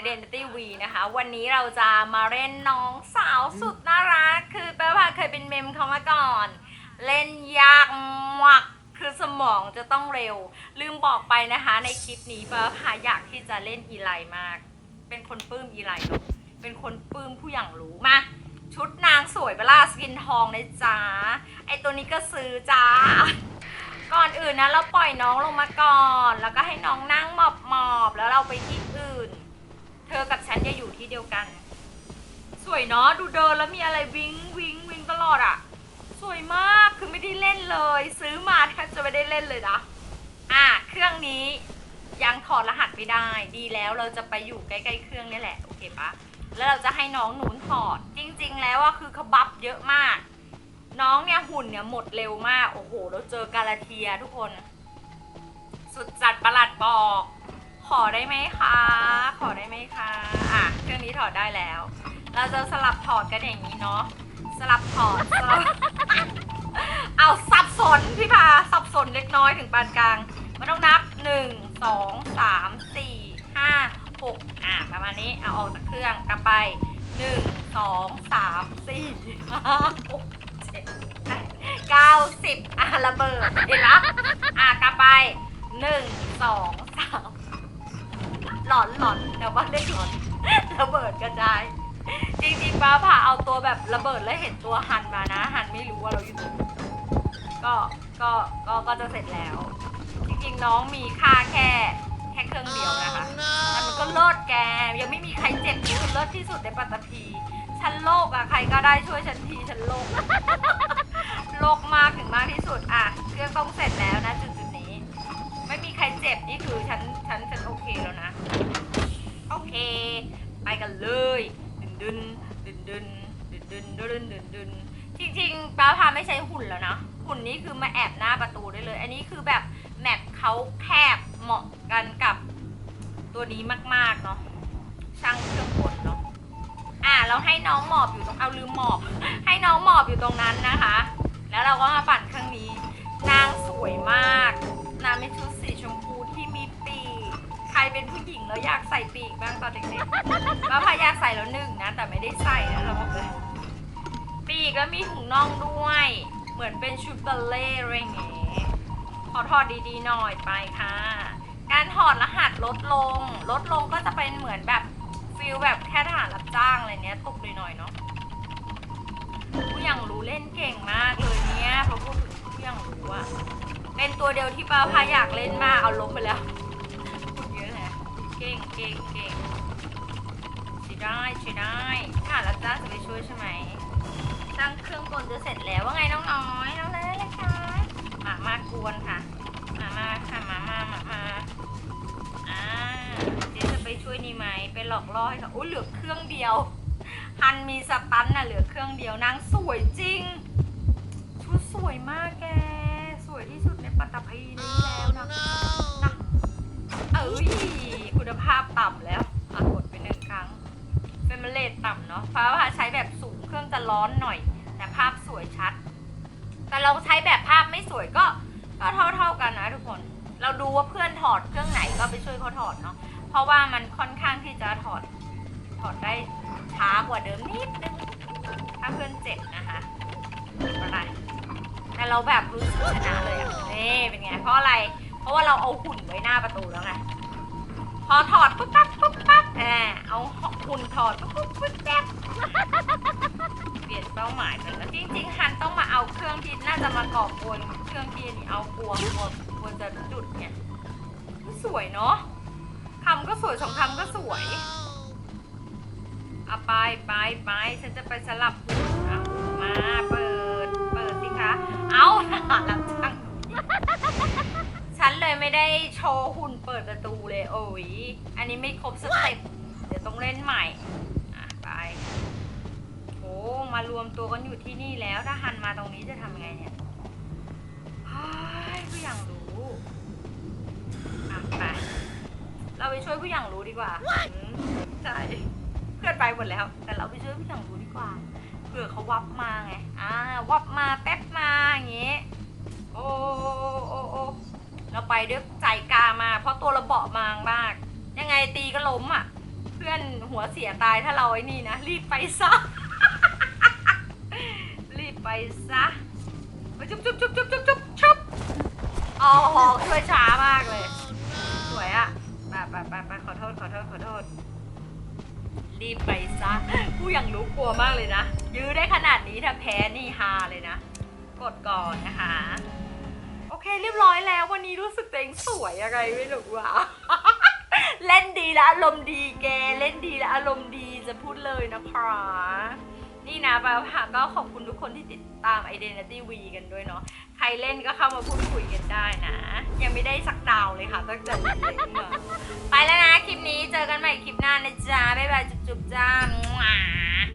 Identity V นะคะ วันนี้เราจะมาเล่นน้องสาวสุดน่ารัก คือแปลว่าเคยเป็นเมมเขามาก่อน เล่นยากมากคือสมองจะต้องเร็ว ลืมบอกไปนะคะ ในคลิปนี้ป้าพาอยากที่จะเล่นอีไลมาก เป็นคนปลื้มอีไลเนอะเป็นคนปลื้มผู้อย่างรู้มา ชุดนางสวยเบล่าสกินทองเลยจ้าไอตัวนี้ก็ซื้อจ้าก่อนอื่นนะเราปล่อยน้องลงมาก่อน แล้วก็ให้น้องนั่งหมอบหมอบๆแล้วเราไปที่ เธอกับฉันจะอยู่ที่เดียวกัน สวยเนาะดูเดินแล้วมีอะไรวิงวิงวิงตลอดอะ่ะ สวยมากคือไม่ได้เล่นเลย ซื้อมาแทบจะไม่ได้เล่นเลยนะอะเครื่องนี้ยังถอดรหัสไม่ได้ ดีแล้วเราจะไปอยู่ใกล้ๆเครื่องนี่แหละโอเคปะแล้วเราจะให้น้องหนุนถอด จริง ๆ แล้วว่าคือเขาบัฟเยอะมาก น้องเนี่ยหุ่นเนี่ยหมดเร็วมากโอ้โห เราเจอกาลาเทียทุกคน สุดจัดประหลัดบอก ขอได้ไหมคะ ขอได้ไหมคะ อะ เครื่องนี้ถอดได้แล้ว เราจะสลับถอดกันอย่างนี้เนาะ สลับถอดสลับเอาสับสนพี่พาสับสนเล็กน้อยถึงปานกลางไม่ต้องนับหนึ่งสองสามสี่ห้าหกอะประมาณนี้ เอาออกจากเครื่องกลับไปหนึ่งสองสามสี่ห้าหกเจ็ดแปดเก้าสิบอะระเบิดเห็นละอะกลับไปหนึ่งสอง อนหลอนเดี๋ยวว่าเรียกหลอนระเบิดกระจายจริงๆป้าผ่าเอาตัวแบบระเบิดแล้วเห็นตัวหันมานะ หันไม่รู้ว่าเราอยู่ตรงไหนก็ก็ก็ก็จะเสร็จแล้ว จริงๆน้องมีค่าแค่แค่เครื่องเดียวนะคะแต่มันก็เลิศแกยังไม่มีใครเจ็บนี่คือเลิศที่สุดในปัตตภีฉันโลกอะใครก็ได้ช่วยฉันทีฉันโลกโลกมากถึงมากที่สุดอะเครื่องต้องเสร็จแล้วนะจุดๆนี้ ไม่มีใครเจ็บนี่คือฉันฉันฉันโอเคแล้วนะ โอเค ไปกันเลยดึนดึนดึนดึนดึนดึนดึนดึนดึนจริงๆป้าพาไม่ใช้หุ่นแล้วนะหุ่นนี้คือมาแอบหน้าประตูได้เลย อันนี้คือแบบแมปเขาแคบเหมาะกันกับตัวนี้มากๆเนาะช่างเครื่องกลเนาะอ่าเราให้น้องหมอบอยู่ตรงเอาลืมหมอบ ให้น้องหมอบอยู่ตรงนั้นนะคะ อนเด็กๆแล้วพายาใส่แล้วหนึ่งนะ แต่ไม่ได้ใส่นะเราบอกเลยปีกแล้วมีถุงน่องด้วย เหมือนเป็นชุดบัลเล่อะไรเงี้ยขอถอดดีๆหน่อยไปค่ะ การถอดรหัสลดลง ลดลงก็จะเป็นเหมือนแบบฟิลแบบแค่ทหารรับจ้างอะไรเนี้ยตกหน่อยๆเนาะผู้ยังรู้เล่นเก่งมากเลยเนี่ยเพราะพูดถึงผู้ยังรู้อะเป็นตัวเดียวที่ป้าพาอยากเล่นมากเอาล้มไปแล้วเยอะเลยเก่งเก่งเก่ง ได้ใช่ได้ทหารรับจ้างจะไปช่วยใช่ไหมตั้งเครื่องกลจะเสร็จแล้วว่าไงน้องน้อยน้องเล่นเลยค่ะมามากวนค่ะ มามาค่ะมามามามาอ่าเจ๊จะไปช่วยนี่ไหมไปหลอกล่อให้เขาอุ้ยเหลือเครื่องเดียวฮันมีสตันน่ะเหลือเครื่องเดียวนางสวยจริงชุดสวยมากแก สวยที่สุดในปัตตภีนี้แล้วนะนะเอ้ยคุณภาพต่ำแล้วอะกดไปหนึ่งครั้ง เป็นเลท ต่ำเนาผ่าใช้แบบสูงเครื่องจะร้อนหน่อย แต่ภาพสวยชัด แต่เราใช้แบบภาพไม่สวยก็ก็เท่าเท่าๆกันนะทุกคน เราดูว่าเพื่อนถอดเครื่องไหนก็ไปช่วยเขาถอดเนาะเพราะว่ามันค่อนข้างที่จะถอดถอดได้ช้ากว่าเดิมนิดนึงถ้าเพื่อนเจ็บนะคะไม่เป็นไรแต่เราแบบรู้สึกชนะเลยอะนี่เป็นไงเพราะอะไร เพราะว่าเราเอาหุ่นไว้หน้าประตูแล้วไงพอถอดปุ๊บปั๊บปุ๊บ หุ่นถอดปุ๊บปุ๊บปุ๊บแป๊บเปลี่ยนเป้าหมายไปแล้วจริงๆฮันต้องมาเอาเครื่องที่น่าจะมาก่อกวนเครื่องที่อันนี้เอากลัวกลัวกลัวจะจุดไงสวยเนาะคำก็สวยสองคำก็สวยเอาไปไปไปฉันจะไปสลับหุ่นมาเปิดเปิดสิคะเอาหลับจังฉันเลยไม่ได้โชว์หุ่นเปิดประตูเลยโอ้ยอันนี้ไม่ครบสเต็ป ต้องเล่นใหม่อะไปโอ้มารวมตัวกันอยู่ที่นี่แล้วถ้าหันมาตรงนี้จะทำยังไงเนี่ยเฮ้ยผู้อย่างรู้อะไปเราไปช่วยผู้อย่างรู้ดีกว่าอืมใช่เพื่อนไปหมดแล้ว แต่เราไปช่วยผู้อย่างรู้ดีกว่าเผื่อเขาวับมาไงอ่าวับมาแป๊บมาอย่างงี้โอ้โอ้โอ้เราไปด้วยใจกล้ามากเพราะตัวเราเบาะบางมาก ยังไงตีก็ล้มอะเพื่อนหัวเสียตายถ้าเราไอ้นี่นะ รีบไปซะ รีบไปซะไปจุ๊บจุ๊บจุ๊บจุ๊บจุ๊บจุ๊บชุบอ๋อช่วยช้ามากเลย สวยอะไปไปไปไปขอโทษขอโทษขอโทษ รีบไปซะผู้ยังรู้กลัวมากเลยนะ ยื้อได้ขนาดนี้ถ้าแพ้นี่ฮาเลยนะ กดก่อนนะคะ โอเคเรียบร้อยแล้ววันนี้รู้สึกตัวเองสวยอะไรไม่รู้ว่ะ เล่นดีและอารมณ์ดีแกเล่นดีและอารมณ์ดีจะพูดเลยนะคะนี่นะปาผาก็ขอบคุณทุกคนที่ติดตาม Identity V กันด้วยเนาะใครเล่นก็เข้ามาพูดคุยกันได้นะ ยังไม่ได้สักดาวเลยค่ะตั้งแต่เล่นมาไปแล้วนะ คลิปนี้เจอกันใหม่คลิปหน้านะจ๊ะ บ๊ายบาย จุ๊บๆจ้า